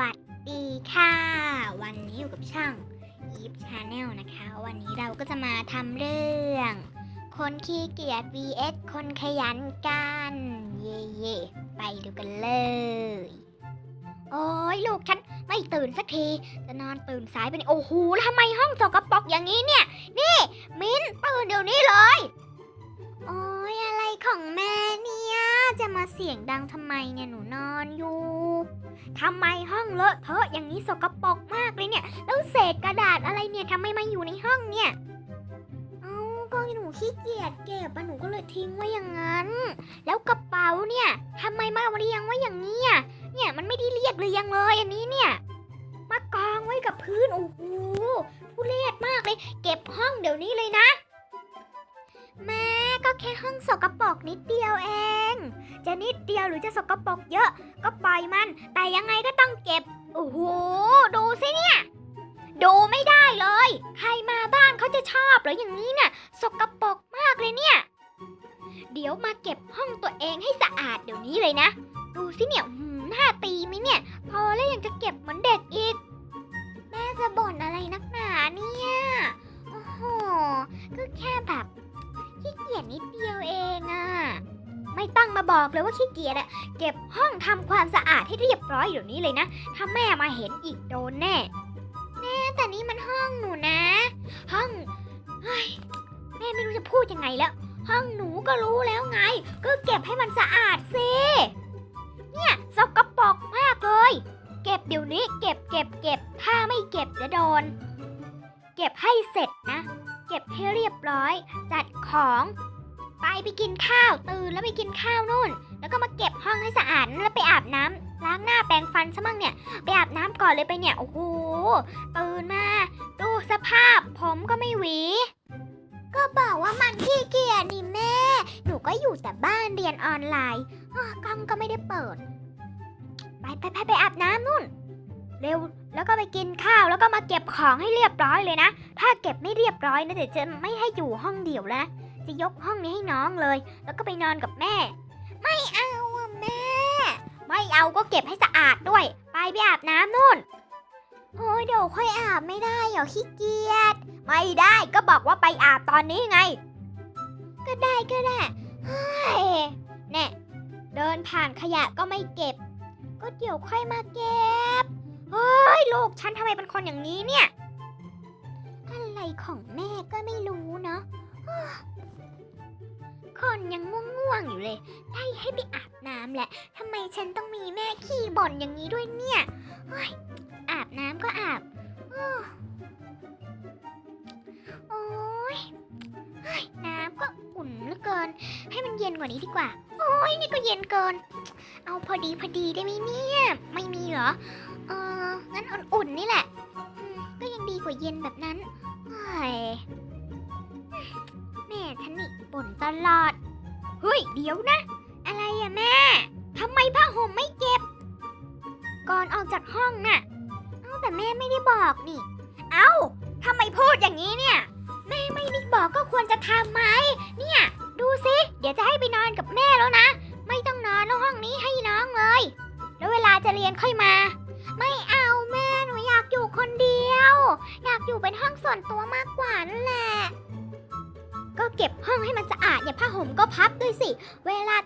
วัสดีค่ะ วันนี้อยู่กับช่างอีฟชาแนลนะคะ วันนี้เราก็จะมาทำเรื่อง คนขี้เกียจ vs คนขยันกัน เย่เย่ไปดูกันเลย โอ้ยลูกฉันไม่ตื่นสักที จะนอนตื่นสายไปนี่โอ้โหทำไมห้องสกปรกอย่างนี้เนี่ย นี่ มิ้นตื่นเดี๋ยวนี้เลย เสียงดังทำไมเนี่ยหนูนอนอยู่ทำไมห้องเลอะเทอะอย่างนี้สกปรกมากเลยเนี่ยแล้วเศษกระดาษอะไรเนี่ยทำไมมาอยู่ในห้องเนี่ยเอ้าก็หนูขี้เกียจเก็บอะหนูก็เลยทิ้งไว้อย่างนั้น แล้วกระเป๋าเนี่ยทำไมมาเรียงไว้อย่างนี้อะเนี่ยมันไม่ได้เรียกเรียงเลยอันนี้เนี่ยมากองไว้กับพื้นโอ้โหทุเรศมากเลย เก็บห้องเดี๋ยวนี้เลยนะ แม่ก็แค่ห้องสกปรกนิดเดียวเอง จะนิดเดียวหรือจะสกปรกเยอะ ก็ปล่อยมัน แต่ยังไงก็ต้องเก็บ โอ้โห ดูสิเนี่ย ดูไม่ได้เลย ใครมาบ้านเขาจะชอบหรออย่างนี้เนี่ยสกปรกมากเลยเนี่ย เดี๋ยวมาเก็บห้องตัวเองให้สะอาดเดี๋ยวนี้เลยนะ ดูสิเนี่ยหืมหน้าตีไหมเนี่ย พอแล้วยังจะเก็บเหมือนเด็กอีก แม่จะบ่นอะไรนักหนาเนี่ย โอ้โห ก็แค่แบบ ขี้เกียจนิดเดียวเองอะไม่ต้องมาบอกเลยว่าขี้เกียจอะเก็บห้องทำความสะอาดให้เรียบร้อยเดี๋ยวนี้เลยนะ ถ้าแม่มาเห็นอีกโดนแน่ แม่แต่นี่มันห้องหนูนะ ห้องเฮ้ยแม่ไม่รู้จะพูดยังไงแล้ว ห้องหนูก็รู้แล้วไง ก็เก็บให้มันสะอาดสิ เนี่ยสกปรกมากเลย เก็บเดี๋ยวนี้ เก็บเก็บเก็บถ้าไม่เก็บจะโดน เก็บให้เสร็จนะ เก็บให้เรียบร้อย จัดของ ไปไปกินข้าวตื่นแล้วไปกินข้าวนู่น แล้วก็มาเก็บห้องให้สะอาดแล้วไปอาบน้ำล้างหน้าแปรงฟันซะมั่งเนี่ย ไปอาบน้ำก่อนเลยไปเนี่ยโอ้โหตื่นมาดูสภาพผมก็ไม่หวี ก็บอกว่ามันขี้เกียจนี่แม่ หนูก็อยู่แต่บ้านเรียนออนไลน์อ้อกล้องก็ไม่ได้เปิด ไปไปไปไปอาบน้ำนู่น เร็วแล้วก็ไปกินข้าวแล้วก็มาเก็บของให้เรียบร้อยเลยนะ ถ้าเก็บไม่เรียบร้อยนะเดี๋ยวจะไม่ให้อยู่ห้องเดี่ยวแล้วจะยกห้องนี้ให้น้องเลย แล้วก็ไปนอนกับแม่ ไม่เอาอะแม่ ไม่เอาก็เก็บให้สะอาดด้วย ไปไปอาบน้ำนู่นโอ้ยเดี๋ยวค่อยอาบไม่ได้เหรอขี้เกียจไม่ได้ก็บอกว่าไปอาบตอนนี้ไง ก็ได้ก็ได้เฮ้ยแน่เดินผ่านขยะก็ไม่เก็บ ก็เดี๋ยวค่อยมาเก็บ เฮ้ย ลูกฉันทำไมเป็นคนอย่างนี้เนี่ย อะไรของแม่ก็ไม่รู้เนาะคนยังง่วงๆอยู่เลย ได้ให้ไปอาบน้ำแหละทำไมฉันต้องมีแม่ขี้บ่นอย่างนี้ด้วยเนี่ยเฮ้ยอาบน้ำก็อาบ ก็อุ่นเหลือเกิน ให้มันเย็นกว่านี้ดีกว่า โอ้ยนี่ก็เย็นเกิน เอาพอดีพอดีได้ไหมเนี่ย ไม่มีเหรอ เอองั้นอุ่นๆนี่แหละอืมก็ยังดีกว่าเย็นแบบนั้นเฮ้ยแม่ฉันนี่บ่นตลอด เฮ้ย เดี๋ยวนะ อะไรอะแม่ทำไมผ้าห่มไม่เก็บ ก่อนออกจากห้องน่ะ เอ้าแต่แม่ไม่ได้บอกนี่ เอ้าทำไมพูดอย่างนี้เนี่ย แม่ไม่ได้บอกก็ควรจะทำไหม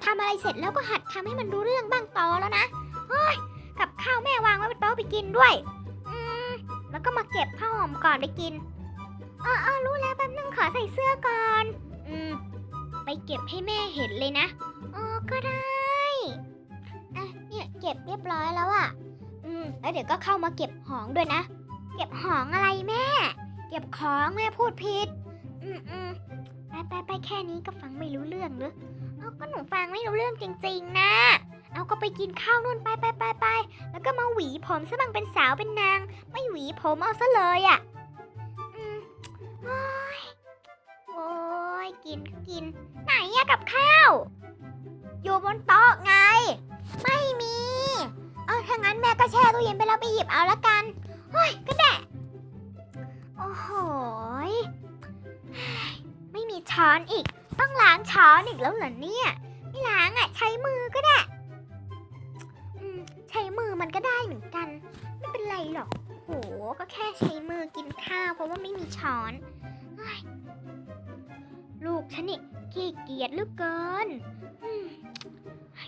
ทำอะไรเสร็จแล้วก็หัดทำให้มันรู้เรื่องบ้างโตแล้วนะเฮ้ยกับข้าวแม่วางไว้บนโต๊ะไปกินด้วย อืมแล้วก็มาเก็บผ้าห่มก่อนไปกินเออเออรู้แล้วแป๊บนึงขอใส่เสื้อก่อน อืม ไปเก็บให้แม่เห็นเลยนะอ๋อก็ได้อะเนี่ยเก็บเรียบร้อยแล้วอะอืม แล้วเดี๋ยวก็เข้ามาเก็บของด้วยนะ เก็บของอะไรแม่ เก็บของแม่พูดผิด อืมอืมไปไปไปแค่นี้ก็ฟังไม่รู้เรื่องหรือ นูฟังไม่รู้เรื่องจริงๆนะ เอาก็ไปกินข้าวนู่นไปไปไปไปแล้วก็มาหวีผมซะบังเป็นสาวเป็นนาง ไม่หวีผมเอาซะเลยอะ่ะอืมโอ้ยโอ้ยกินกิน ไหนอะกับข้าว อยู่บนโต๊ะไง ไม่มี เอาถ้างั้นแม่ก็แช่ตู้เย็นไปแล้วไปหยิบเอาละกันเฮ้ยก็ได้โอ้โหยไม่มีช้อนอีก ต้องล้างช้อนอีกแล้วเหรอเนี่ย ล้างอะ ใช้มือก็ได้อืมใช้มือมันก็ได้เหมือนกัน ไม่เป็นไรหรอก โห ก็แค่ใช้มือกินข้าว เพราะว่าไม่มีช้อน ลูกฉันนี่ขี้เกียจเหลือเกิน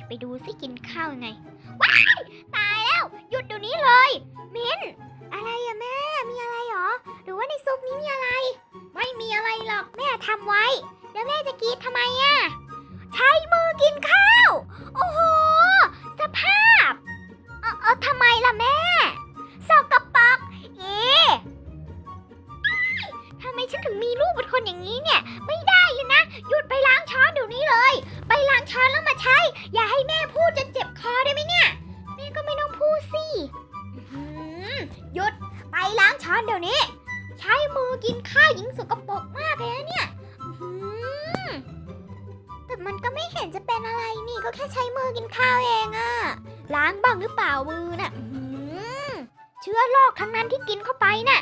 ไปดูสิกินข้าวไง ว้าย ตายแล้ว หยุดเดี๋ยวนี้เลย มิน อะไรอะแม่ มีอะไรหรอ หรือว่าในซุปนี้มีอะไร ไม่มีอะไรหรอก แม่ทำไว้ แล้วแม่จะกรีดทำไมอะ ใช้มือกินข้าว โอ้โห สภาพ เออเออทำไมล่ะแม่สกปรกเอ๊ะทำไมฉันถึงมีลูกเป็นคนอย่างนี้เนี่ย ไม่ได้เลยนะ หยุดไปล้างช้อนเดี๋ยวนี้เลย ไปล้างช้อนแล้วมาใช้ อย่าให้แม่พูดจนเจ็บคอได้ไหมเนี่ย แม่ก็ไม่ต้องพูดสิหยุดไปล้างช้อนเดี๋ยวนี้ ใช้มือกินข้าวหญิงสกปรกมาก ไม่เห็นจะเป็นอะไรนี่ก็แค่ใช้มือกินข้าวเองอะล้างบ้างหรือเปล่ามือน่ะอื้อหือเชื้อโรคทั้งนั้นที่กินเข้าไปน่ะ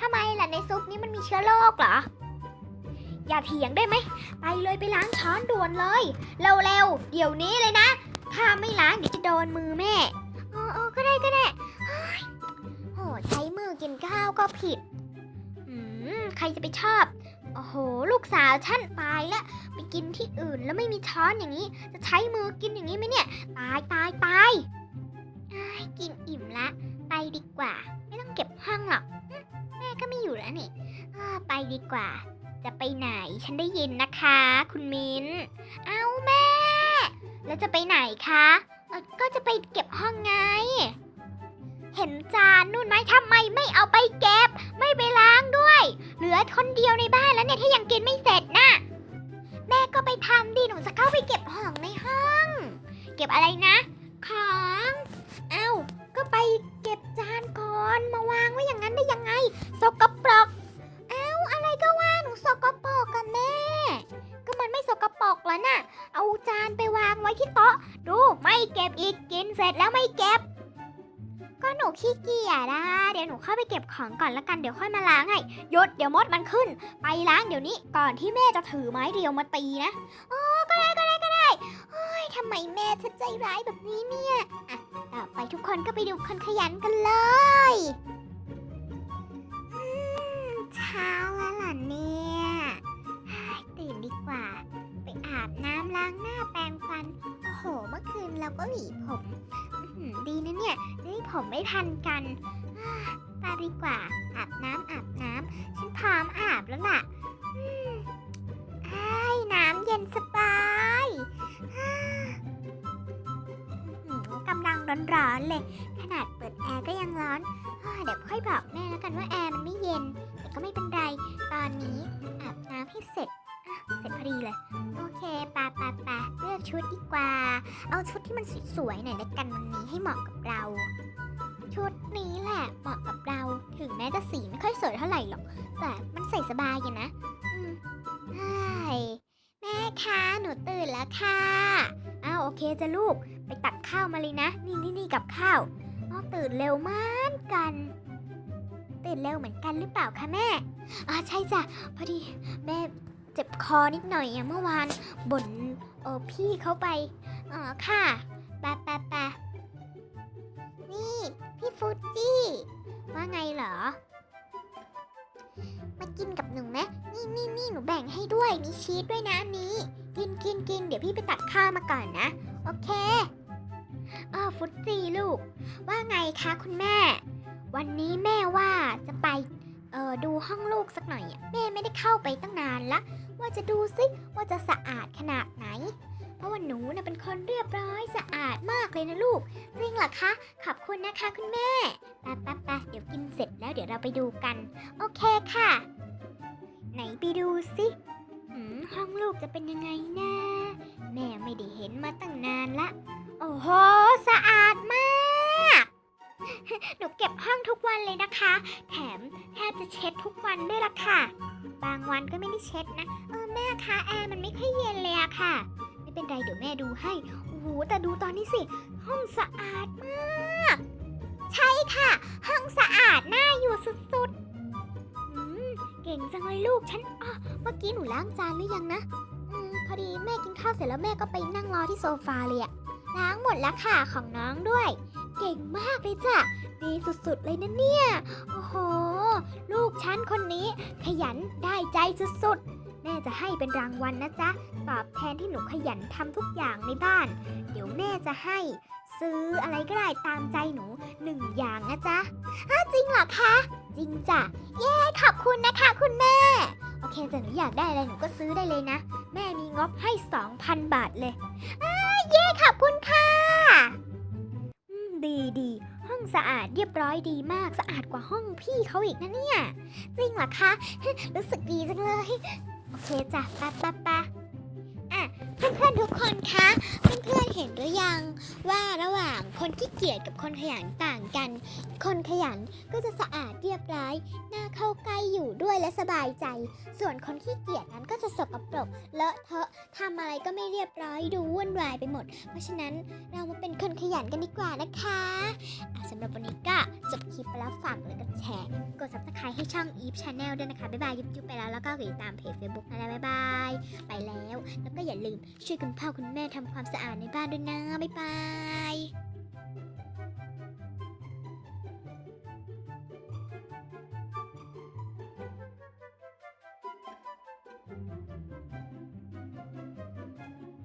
ทำไมล่ะในซุปนี้มันมีเชื้อโรคเหรอ อย่าเถียงได้ไหม ไปเลยไปล้างช้อนด่วนเลย เร็วๆ เดี๋ยวนี้เลยนะ ถ้าไม่ล้างเดี๋ยวจะโดนมือแม่ออเอก็ได้ก็ได้เฮ้ยโหใช้มือกินข้าวก็ผิด อืม ใครจะไปชอบ โอ้โห ลูกสาวฉันตายแล้วไปกินที่อื่นแล้วไม่มีช้อนอย่างนี้ จะใช้มือกินอย่างนี้ไหมเนี่ย ตายตายตายกินอิ่มละไปดีกว่า ไม่ต้องเก็บห้องหรอกแม่ก็ไม่อยู่แล้วนี่ไปดีกว่า จะไปไหนฉันได้ยินนะคะ คุณมิ้นเอาแม่ แล้วจะไปไหนคะก็จะไปเก็บห้องไง เห็นจานนู่นไหมทำไมไม่เอาไปเก็บ ไม่ไปล้างด้วย เหลือคนเดียวในบ้าน แล้วน่ะ เอาจานไปวางไว้ที่โต๊ะ ดูไม่เก็บอีกกินเสร็จแล้วไม่เก็บ ก็หนูขี้เกียจอะเดี๋ยวหนูเข้าไปเก็บของก่อนละกันเดี๋ยวค่อยมาล้างให้หยุดเดี๋ยวมดมันขึ้น ไปล้างเดี๋ยวนี้ก่อนที่แม่จะถือไม้เรียวมาตีนะอ๋อก็ได้ก็ได้ก็ได้เฮ้ยทำไมแม่ฉันใจร้ายแบบนี้เนี่ยอะต่อไปทุกคนก็ไปดูคนขยันกันเลยางหน้าแปรงฟัน โอ้โห เมื่อคืนเราก็หวีผมดีนะเนี่ยนี่ผมไม่ทันกันอ่าไปดีกว่า อาบน้ำอาบน้ำฉันพร้อมอาบแล้วล่ะไอ้ยน้ำเย็นสบายกำลังร้อนๆเลย ขนาดเปิดแอร์ก็ยังร้อนอเดี๋ยวค่อยบอกแม่แล้วกันว่าแอร์มันไม่เย็น แต่ก็ไม่เป็นไร ตอนนี้อาบน้ำให้เสร็จ ชุดดีกว่า เอาชุดที่มันสวยๆหน่อยละกันวันนี้ให้เหมาะกับเรา ชุดนี้แหละเหมาะกับเรา ถึงแม้จะสีไม่ค่อยสวยเท่าไหร่หรอก แต่มันใส่สบายอยู่นะ อืมใช่แม่คะ หนูตื่นแล้วค่ะ อ้าวโอเคจ้ะลูก ไปตักข้าวมาเลยนะ นี่นี่นี่กับข้าวอ้าวตื่นเร็วมากกัน ตื่นเร็วเหมือนกันหรือเปล่าคะแม่อ่าใช่จ้ะ พอดีแม่ เจ็บคอนิดหน่อยอะเมื่อวานบ่นเออพี่เขาไปอ๋อค่ะปะปะปะนี่ พี่ฟูจี้ว่าไงเหรอ มากินกับหนูไหมนี่นี่นี่หนูแบ่งให้ด้วย มีชีสด้วยนะอันนี้ กินกินกินเดี๋ยวพี่ไปตักข้าวมาก่อนนะ โอเคอ้าวฟุตจีลูก ว่าไงคะคุณแม่ วันนี้แม่ว่าจะไปเออดูห้องลูกสักหน่อยอะแม่ไม่ได้เข้าไปตั้งนานละ ว่าจะดูซิว่าจะสะอาดขนาดไหน เพราะว่าหนูน่ะเป็นคนเรียบร้อยสะอาดมากเลยนะลูก จริงเหรอคะ ขอบคุณนะคะคุณแม่ไปไปไปเดี๋ยวกินเสร็จแล้วเดี๋ยวเราไปดูกัน โอเคค่ะ ไหนไปดูสิห้องลูกจะเป็นยังไงนะแม่ไม่ได้เห็นมาตั้งนานละ โอ้โห สะอาดมาก หนูเก็บห้องทุกวันเลยนะคะ แถมแทบจะเช็ดทุกวันด้วยล่ะค่ะ บางวันก็ไม่ได้เช็ดนะ เออแม่คะแอร์มันไม่ค่อยเย็นเลยอะค่ะ ไม่เป็นไรเดี๋ยวแม่ดูให้ โอ้โหแต่ดูตอนนี้สิ ห้องสะอาดมาก ใช่ค่ะ ห้องสะอาดน่าอยู่สุดๆอืมเก่งจังเลยลูก ฉันอ๋อเมื่อกี้หนูล้างจานหรือยังนะ อืมพอดีแม่กินข้าวเสร็จแล้วแม่ก็ไปนั่งรอที่โซฟาเลยอะล้างหมดแล้วค่ะของน้องด้วย เก่งมากเลยจ้ะ ดีสุดๆเลยนะเนี่ย โอ้โห ลูกฉันคนนี้ขยันได้ใจสุดๆ แม่จะให้เป็นรางวัลนะจ๊ะ ตอบแทนที่หนูขยันทำทุกอย่างในบ้าน เดี๋ยวแม่จะให้ ซื้ออะไรก็ได้ตามใจหนูหนึ่งอย่างนะจ๊ะอ้าจริงเหรอคะ จริงจ้ะ เย้ ขอบคุณนะคะคุณแม่ โอเคแต่หนูอยากได้อะไรหนูก็ซื้อได้เลยนะ แม่มีงบให้ 2,000 บาทเลยอ้าเย้ ขอบคุณค่ะ ดีดีห้องสะอาดเรียบร้อยดีมากสะอาดกว่าห้องพี่เขาอีกนะเนี่ย จริงเหรอคะ รู้สึกดีจังเลย โอเคจ้ะปะปะปะอะ เพื่อนๆทุกคนคะ เพื่อนๆเห็นหรือยังว่าระหว่างคนขี้เกียจกับคนขยันต่างกัน คนขยันก็จะสะอาดเรียบร้อยน่าเข้าใกล้อยู่ด้วยและสบายใจ ส่วนคนขี้เกียจนั้นก็จะสกปรกเลอะเทอะทำอะไรก็ไม่เรียบร้อยดูวุ่นวายไปหมด เพราะฉะนั้นเรามาเป็นคนขยันกันดีกว่านะคะสำหรับวันนี้ก็จบคลิปไปแล้วฝากกดไลค์กดแชร์ กด subscribe ให้ช่อง Eve Channel ด้วยนะคะบ๊ายบายยุบยุบไปแล้วแล้วก็ติดตามเพจ Facebook นะบ๊ายบายไปแล้ว แล้วก็อย่าลืมช่วยคุณพ่อคุณแม่ทำความสะอาดในบ้านด้วยนะ บ๊ายบาย